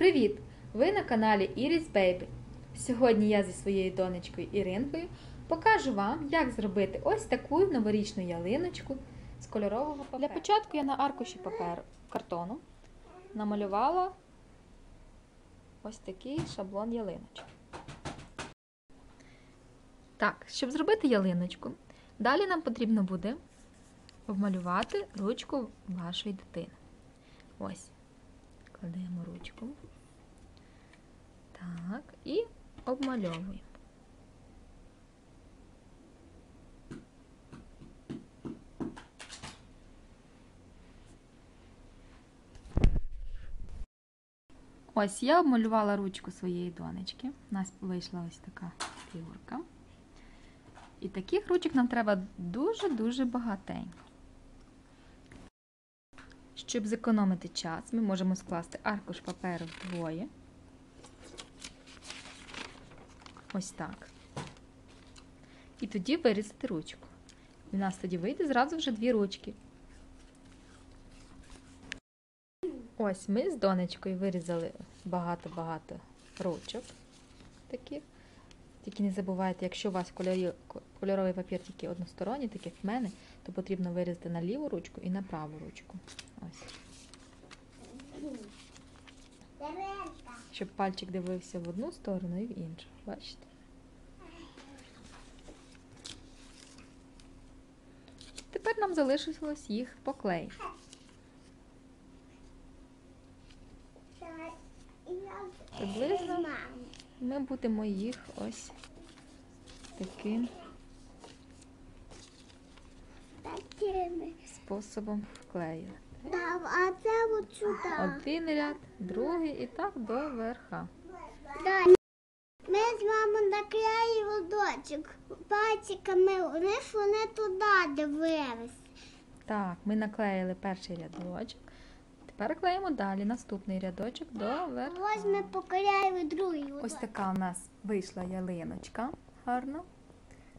Привіт! Ви на каналі Iris Baby. Сьогодні я зі своєю донечкою Іринкою покажу вам, як зробити ось таку новорічну ялиночку з кольорового паперу. Для початку я на аркуші паперу картону намалювала ось такий шаблон ялиночок. Так, щоб зробити ялиночку, далі нам потрібно буде обмалювати ручку вашої дитини. Ось. Кладемо ручку. Так, і обмальовуємо. Ось я обмалювала ручку своєї донечки. У нас вийшла ось така фігурка. І таких ручок нам треба дуже-дуже багатенько. Щоб зекономити час, ми можемо скласти аркуш паперу вдвоє. Ось так. І тоді вирізати ручку. В нас тоді вийде зразу вже дві ручки. Ось ми з донечкою вирізали багато-багато ручок таких. Тільки не забувайте, якщо у вас кольоровий папір тільки односторонній, так як в мене, то потрібно вирізати на ліву ручку і на праву ручку. Ось. Щоб пальчик дивився в одну сторону і в іншу. Бачите? Тепер нам залишилось їх поклеїти. Приблизно ми будемо їх ось таким способом вклеювати. А це от сюди. Один ряд, другий і так до верха. Да. Ми з мамою наклеїли дочок пальчиками вниз, вони туди дивились. Так, ми наклеїли перший рядочок. Тепер клеїмо далі наступний рядочок до верха. Ось ми поклеїли другий. Ось така у нас вийшла ялиночка гарно.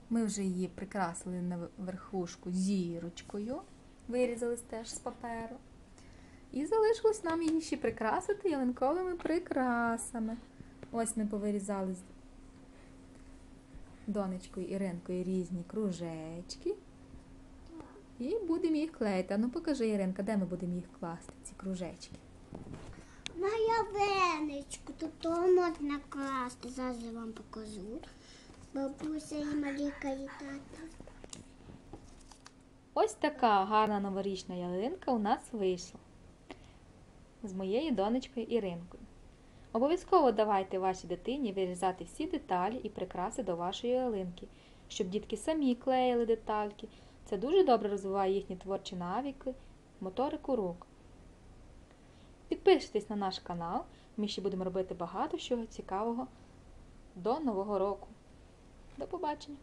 Ми вже її прикрасили на верхушку зірочкою, вирізали теж з паперу. І залишилось нам її ще прикрасити ялинковими прикрасами. Ось ми повирізали з донечкою Іринкою різні кружечки. І будемо їх клеїти. А ну покажи, Іринка, де ми будемо їх класти, ці кружечки. На ялиночку, тут то можна класти. Зараз я вам покажу. Бабуся і Маріка і тата. Ось така гарна новорічна ялинка у нас вийшла з моєю донечкою Іринкою. Обов'язково давайте вашій дитині вирізати всі деталі і прикраси до вашої ялинки, щоб дітки самі клеїли детальки. Це дуже добре розвиває їхні творчі навіки, моторику рук. Підпишитесь на наш канал, ми ще будемо робити багато чого цікавого до Нового року. До побачення!